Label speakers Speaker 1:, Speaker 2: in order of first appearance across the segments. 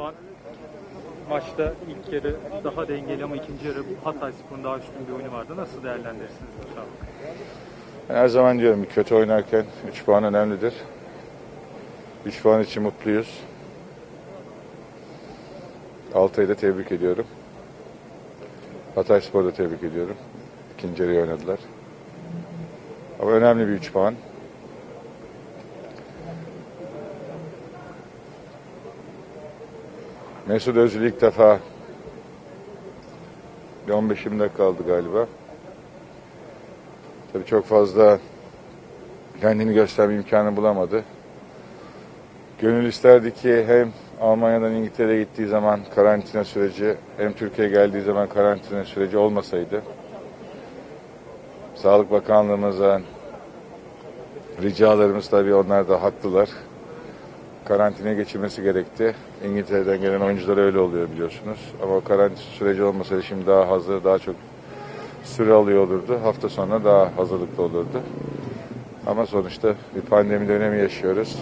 Speaker 1: Şu an maçta ilk yarı daha dengeli ama ikinci yarı Hatay Spor'un daha üstün bir oyunu vardı. Nasıl değerlendirirsiniz bu?
Speaker 2: Ben her zaman diyorum kötü oynarken 3 puan önemlidir. 3 puan için mutluyuz. Altay'ı da tebrik ediyorum. Hatay Spor'u da tebrik ediyorum. İkinci yarıyı oynadılar. Ama önemli bir 3 puan. Mesut Özil ilk defa bir 15-20 dakika kaldı galiba. Tabii çok fazla kendini gösterme imkanı bulamadı. Gönül isterdi ki hem Almanya'dan İngiltere'ye gittiği zaman karantina süreci hem Türkiye'ye geldiği zaman karantina süreci olmasaydı. Sağlık Bakanlığımıza ricalarımız tabii onlar da haklılar. Karantinaya geçirmesi gerekti. İngiltere'den gelen oyuncular öyle oluyor biliyorsunuz. Ama karantina süreci olmasaydı şimdi daha hazır, daha çok süre alıyor olurdu. Hafta sonuna daha hazırlıklı olurdu. Ama sonuçta bir pandemi dönemi yaşıyoruz.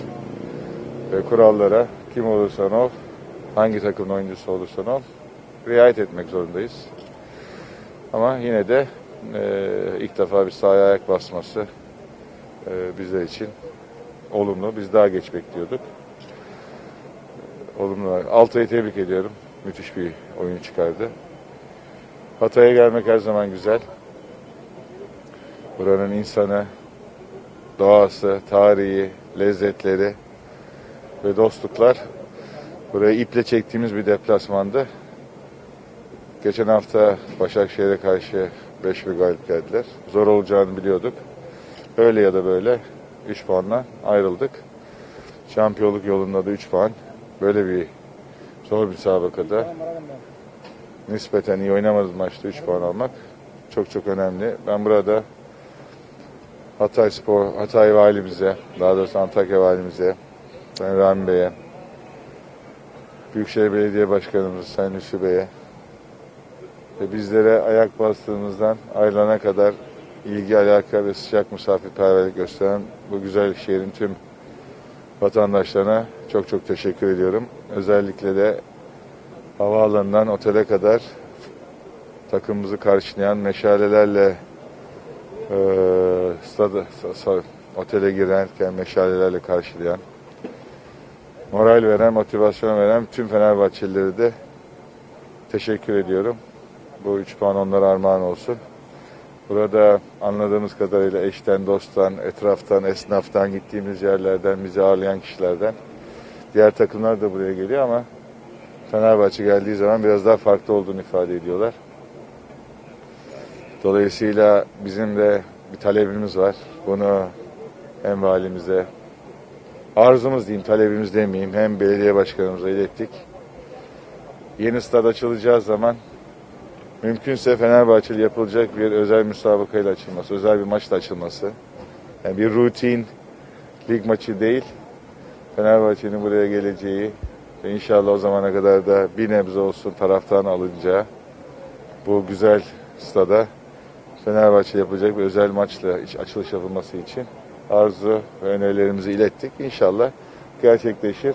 Speaker 2: Ve kurallara kim olursan ol, hangi takımın oyuncusu olursan ol, riayet etmek zorundayız. Ama yine de e, ilk defa bir sahaya ayak basması e, bizler için olumlu. Biz daha geç bekliyorduk. Olumlu. Altay'ı tebrik ediyorum. Müthiş bir oyun çıkardı. Hatay'a gelmek her zaman güzel. Buranın insanı, doğası, tarihi, lezzetleri ve dostluklar. Buraya iple çektiğimiz bir deplasmandı. Geçen hafta Başakşehir'e karşı 5 bir galip geldiler. Zor olacağını biliyorduk. Öyle ya da böyle 3 puanla ayrıldık. Şampiyonluk yolunda da 3 puan. Böyle bir zor bir sabakada nispeten iyi oynamadığımız maçta 3 puan almak çok çok önemli. Ben burada Hatay Spor, Hatay valimize, daha doğrusu Antakya valimize, Sayın Rami Bey'e, Büyükşehir Belediye Başkanımız Sayın Hüsnü Bey'e ve bizlere ayak bastığımızdan ayrılana kadar ilgi, alaka ve sıcak misafirperverlik gösteren bu güzel şehrin tüm vatandaşlarına çok çok teşekkür ediyorum. Özellikle de havaalanından otele kadar takımımızı karşılayan meşalelerle e, stada, sa- otele girerken meşalelerle karşılayan moral veren, motivasyon veren tüm Fenerbahçelileri de teşekkür ediyorum. Bu üç puan onlara armağan olsun. Burada anladığımız kadarıyla eşten, dosttan, etraftan, esnaftan, gittiğimiz yerlerden, bizi ağırlayan kişilerden diğer takımlar da buraya geliyor ama Fenerbahçe geldiği zaman biraz daha farklı olduğunu ifade ediyorlar. Dolayısıyla bizim de bir talebimiz var. Bunu hem valimize, arzumuz diyeyim, talebimiz demeyeyim, hem belediye başkanımıza ilettik. Yeni stad açılacağı zaman mümkünse Fenerbahçeli yapılacak bir özel müsabakayla açılması, özel bir maçla açılması. Yani bir rutin lig maçı değil, Fenerbahçe'nin buraya geleceği ve inşallah o zamana kadar da bir nebze olsun taraftan alınacağı bu güzel stada Fenerbahçe yapacak bir özel maçla açılış yapılması için arzu ve önerilerimizi ilettik. İnşallah gerçekleşir.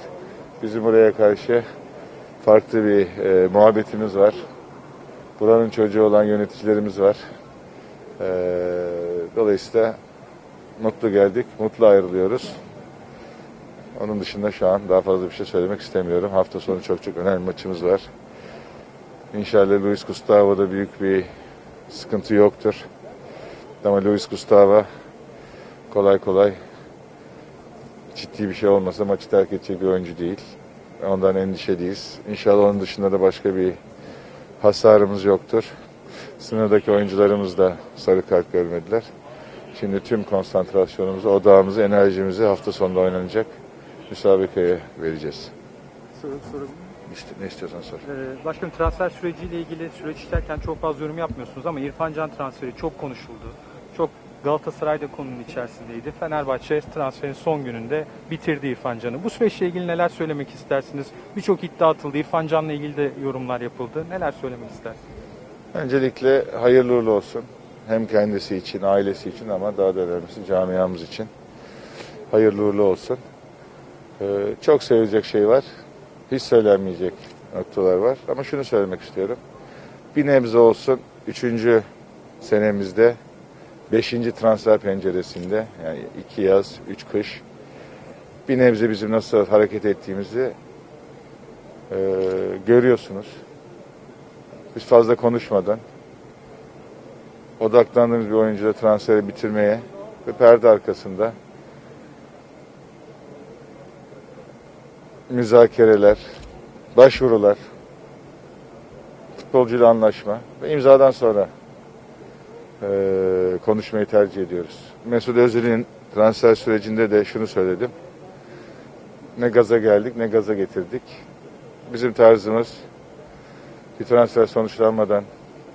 Speaker 2: Bizim buraya karşı farklı bir e, muhabbetimiz var. Buranın çocuğu olan yöneticilerimiz var. E, dolayısıyla mutlu geldik, mutlu ayrılıyoruz. Onun dışında şu an daha fazla bir şey söylemek istemiyorum. Hafta sonu çok çok önemli maçımız var. İnşallah Luis Gustavo'da büyük bir sıkıntı yoktur. Ama Luis Gustavo kolay kolay ciddi bir şey olmasa maçı terk edecek bir oyuncu değil. Ondan endişeliyiz. İnşallah onun dışında da başka bir hasarımız yoktur. Sınırdaki oyuncularımız da sarı kart görmediler. Şimdi tüm konsantrasyonumuzu, odağımızı, enerjimizi hafta sonunda oynanacak müsabakaya vereceğiz.
Speaker 1: Soru, soru.
Speaker 2: İşte ne istiyorsan sor.
Speaker 1: Ee, başkanım transfer süreciyle ilgili süreç işlerken çok fazla yorum yapmıyorsunuz ama İrfan Can transferi çok konuşuldu. Çok Galatasaray'da konunun içerisindeydi. Fenerbahçe transferin son gününde bitirdi İrfan Can'ı. Bu süreçle ilgili neler söylemek istersiniz? Birçok iddia atıldı. İrfan Can'la ilgili de yorumlar yapıldı. Neler söylemek istersiniz?
Speaker 2: Öncelikle hayırlı uğurlu olsun. Hem kendisi için, ailesi için ama daha da önemlisi camiamız için. Hayırlı uğurlu olsun. Ee, çok sevilecek şey var. hiç söylenmeyecek noktalar var. Ama şunu söylemek istiyorum. Bir nebze olsun 3. senemizde 5. transfer penceresinde yani 2 yaz, 3 kış bir nebze bizim nasıl hareket ettiğimizi e, görüyorsunuz. Biz fazla konuşmadan odaklandığımız bir oyuncuda transferi bitirmeye ve perde arkasında müzakereler, başvurular, futbolcuyla anlaşma ve imzadan sonra eee, konuşmayı tercih ediyoruz. Mesut Özil'in transfer sürecinde de şunu söyledim. Ne gaza geldik ne gaza getirdik. Bizim tarzımız bir transfer sonuçlanmadan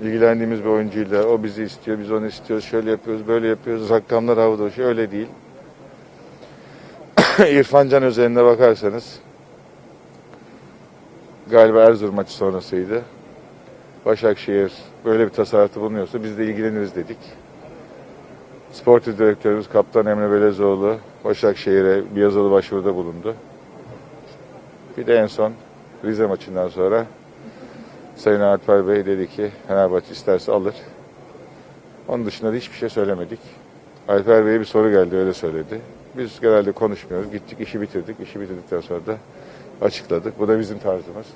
Speaker 2: ilgilendiğimiz bir oyuncuyla o bizi istiyor, biz onu istiyoruz, şöyle yapıyoruz, böyle yapıyoruz, rakamlar havada. Öyle değil. İrfan Can özelinde bakarsanız galiba Erzurum maçı sonrasıydı. Başakşehir böyle bir tasarrufta bulunuyorsa biz de ilgileniriz dedik. Sportif direktörümüz Kaptan Emre Belezoğlu Başakşehir'e bir yazılı başvuruda bulundu. Bir de en son Rize maçından sonra Sayın Alper Bey dedi ki Fenerbahçe isterse alır. Onun dışında da hiçbir şey söylemedik. Alper Bey'e bir soru geldi öyle söyledi. Biz genelde konuşmuyoruz. Gittik işi bitirdik. İşi bitirdikten sonra da açıkladık. Bu da bizim tarzımız.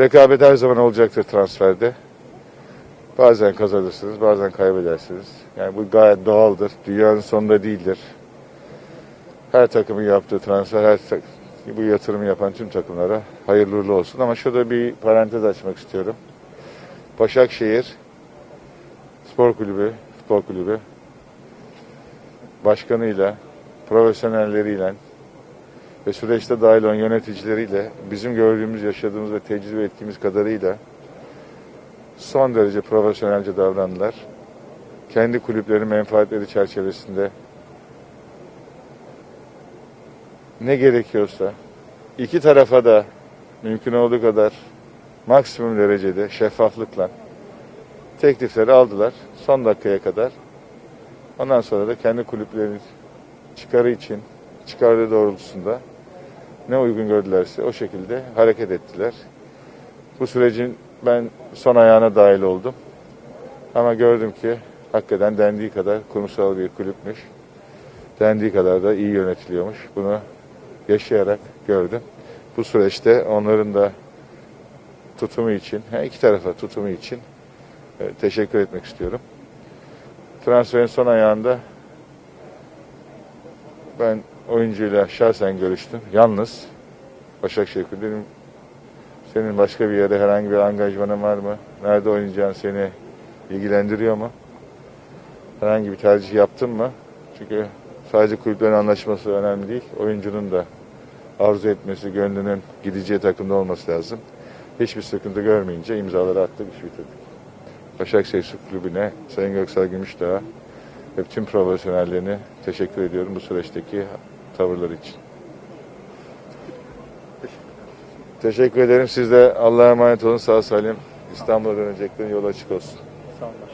Speaker 2: Rekabet her zaman olacaktır transferde. Bazen kazanırsınız, bazen kaybedersiniz. Yani bu gayet doğaldır. Dünyanın sonunda değildir. Her takımın yaptığı transfer, her tak- bu yatırımı yapan tüm takımlara hayırlı uğurlu olsun. Ama şurada bir parantez açmak istiyorum. Başakşehir Spor Kulübü, Futbol Kulübü başkanıyla, profesyonelleriyle ve süreçte dahil olan yöneticileriyle bizim gördüğümüz, yaşadığımız ve tecrübe ettiğimiz kadarıyla son derece profesyonelce davrandılar. Kendi kulüplerinin menfaatleri çerçevesinde ne gerekiyorsa iki tarafa da mümkün olduğu kadar maksimum derecede şeffaflıkla teklifleri aldılar son dakikaya kadar. Ondan sonra da kendi kulüplerinin çıkarı için çıkardığı doğrultusunda ne uygun gördülerse o şekilde hareket ettiler. Bu sürecin ben son ayağına dahil oldum. Ama gördüm ki hakikaten dendiği kadar kurumsal bir kulüpmüş. Dendiği kadar da iyi yönetiliyormuş. Bunu yaşayarak gördüm. Bu süreçte onların da tutumu için, her iki tarafa tutumu için e, teşekkür etmek istiyorum. Transferin son ayağında ben oyuncuyla şahsen görüştüm. Yalnız Başakşehir dedim senin başka bir yere herhangi bir angajmanın var mı? Nerede oynayacağın seni ilgilendiriyor mu? Herhangi bir tercih yaptın mı? Çünkü sadece kulüplerin anlaşması önemli değil. Oyuncunun da arzu etmesi, gönlünün gideceği takımda olması lazım. Hiçbir sıkıntı görmeyince imzaları attık, iş bitirdik. Başakşehir Kulübü'ne, Sayın Göksel Gümüşdağ'a ve tüm profesyonellerine teşekkür ediyorum bu süreçteki tavırları için. Teşekkür ederim. Siz de Allah'a emanet olun. Sağ salim İstanbul'a döneceklerin yolu açık olsun.
Speaker 1: Sağ olun.